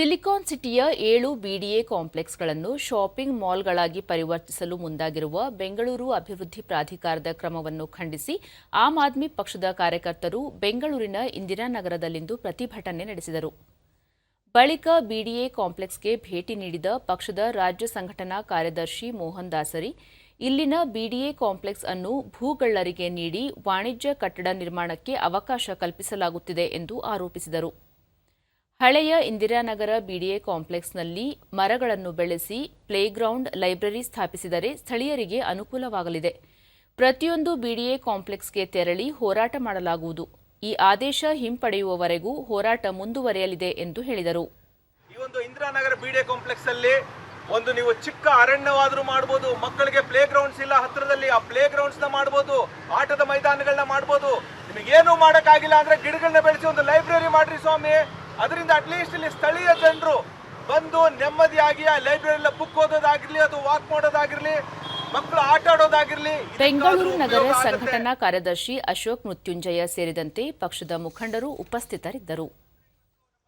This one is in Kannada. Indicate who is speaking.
Speaker 1: ಸಿಲಿಕಾನ್ ಸಿಟಿಯ ಏಳು ಬಿಡಿಎ ಕಾಂಪ್ಲೆಕ್ಸ್ಗಳನ್ನು ಶಾಪಿಂಗ್ ಮಾಲ್ಗಳಾಗಿ ಪರಿವರ್ತಿಸಲು ಮುಂದಾಗಿರುವ ಬೆಂಗಳೂರು ಅಭಿವೃದ್ಧಿ ಪ್ರಾಧಿಕಾರದ ಕ್ರಮವನ್ನು ಖಂಡಿಸಿ ಆಮ್ ಆದ್ಮಿ ಪಕ್ಷದ ಕಾರ್ಯಕರ್ತರು ಬೆಂಗಳೂರಿನ ಇಂದಿರಾನಗರದಲ್ಲಿಂದು ಪ್ರತಿಭಟನೆ ನಡೆಸಿದರು. ಬಳಿಕ ಬಿಡಿಎ ಕಾಂಪ್ಲೆಕ್ಸ್ಗೆ ಭೇಟಿ ನೀಡಿದ ಪಕ್ಷದ ರಾಜ್ಯ ಸಂಘಟನಾ ಕಾರ್ಯದರ್ಶಿ ಮೋಹನ್ ದಾಸರಿ, ಇಲ್ಲಿನ ಬಿಡಿಎ ಕಾಂಪ್ಲೆಕ್ಸ್ ಅನ್ನು ಭೂಗಳ್ಳರಿಗೆ ನೀಡಿ ವಾಣಿಜ್ಯ ಕಟ್ಟಡ ನಿರ್ಮಾಣಕ್ಕೆ ಅವಕಾಶ ಕಲ್ಪಿಸಲಾಗುತ್ತಿದೆ ಎಂದು ಆರೋಪಿಸಿದರು. ಹಳೆಯ ಇಂದಿರಾನಗರ ಬಿಡಿಎ ಕಾಂಪ್ಲೆಕ್ಸ್ನಲ್ಲಿ ಮರಗಳನ್ನು ಬೆಳೆಸಿ ಪ್ಲೇಗ್ರೌಂಡ್ ಲೈಬ್ರರಿ ಸ್ಥಾಪಿಸಿದರೆ ಸ್ಥಳೀಯರಿಗೆ ಅನುಕೂಲವಾಗಲಿದೆ. ಪ್ರತಿಯೊಂದು ಬಿಡಿಎ ಕಾಂಪ್ಲೆಕ್ಸ್ಗೆ ತೆರಳಿ ಹೋರಾಟ ಮಾಡಲಾಗುವುದು. ಈ ಆದೇಶ ಹಿಂಪಡೆಯುವವರೆಗೂ ಹೋರಾಟ ಮುಂದುವರೆಯಲಿದೆ ಎಂದು ಹೇಳಿದರು.
Speaker 2: ಈ ಒಂದು ಇಂದಿರಾನಗರ ಬಿಡಿಎ ಕಾಂಪ್ಲೆಕ್ಸ್ ಅಲ್ಲಿ ಒಂದು ನೀವು ಚಿಕ್ಕ ಅರಣ್ಯವಾದರೂ ಮಾಡ್ಬೋದು, ಮಕ್ಕಳಿಗೆ ಪ್ಲೇ ಗ್ರೌಂಡ್ಸ್ ಇಲ್ಲ ಹತ್ರದಲ್ಲಿ ಆ ಪ್ಲೇ ನ ಮಾಡಬಹುದು ಆಟದ ಮೈದಾನಗಳನ್ನ ಮಾಡಬಹುದು ನಿಮಗೇನು ಮಾಡಕ್ಕಾಗಿಲ್ಲ ಅಂದ್ರೆ ಗಿಡಗಳನ್ನ ಬೆಳೆಸಿ ಒಂದು ಲೈಬ್ರರಿ ಮಾಡ್ರಿ ಸ್ವಾಮಿ. ಅದರಿಂದ ಅಟ್ಲೀಸ್ಟ್ ಇಲ್ಲಿ ಸ್ಥಳೀಯ ಜನರು ಬಂದು ನೆಮ್ಮದಿಯಾಗಿ ಆ ಲೈಬ್ರರಿ ಬುಕ್ ಓದೋದಾಗಿರ್ಲಿ ಅದು ವಾಕ್ ಮಾಡೋದಾಗಿರ್ಲಿ ಮಕ್ಕಳು ಆಟ ಆಡೋದಾಗಿರ್ಲಿ
Speaker 1: ಬೆಂಗಳೂರು ನಗರ ಸಂಘಟನಾ ಕಾರ್ಯದರ್ಶಿ ಅಶೋಕ್ ಮೃತ್ಯುಂಜಯ ಸೇರಿದಂತೆ ಪಕ್ಷದ ಮುಖಂಡರು ಉಪಸ್ಥಿತರಿದ್ದರು.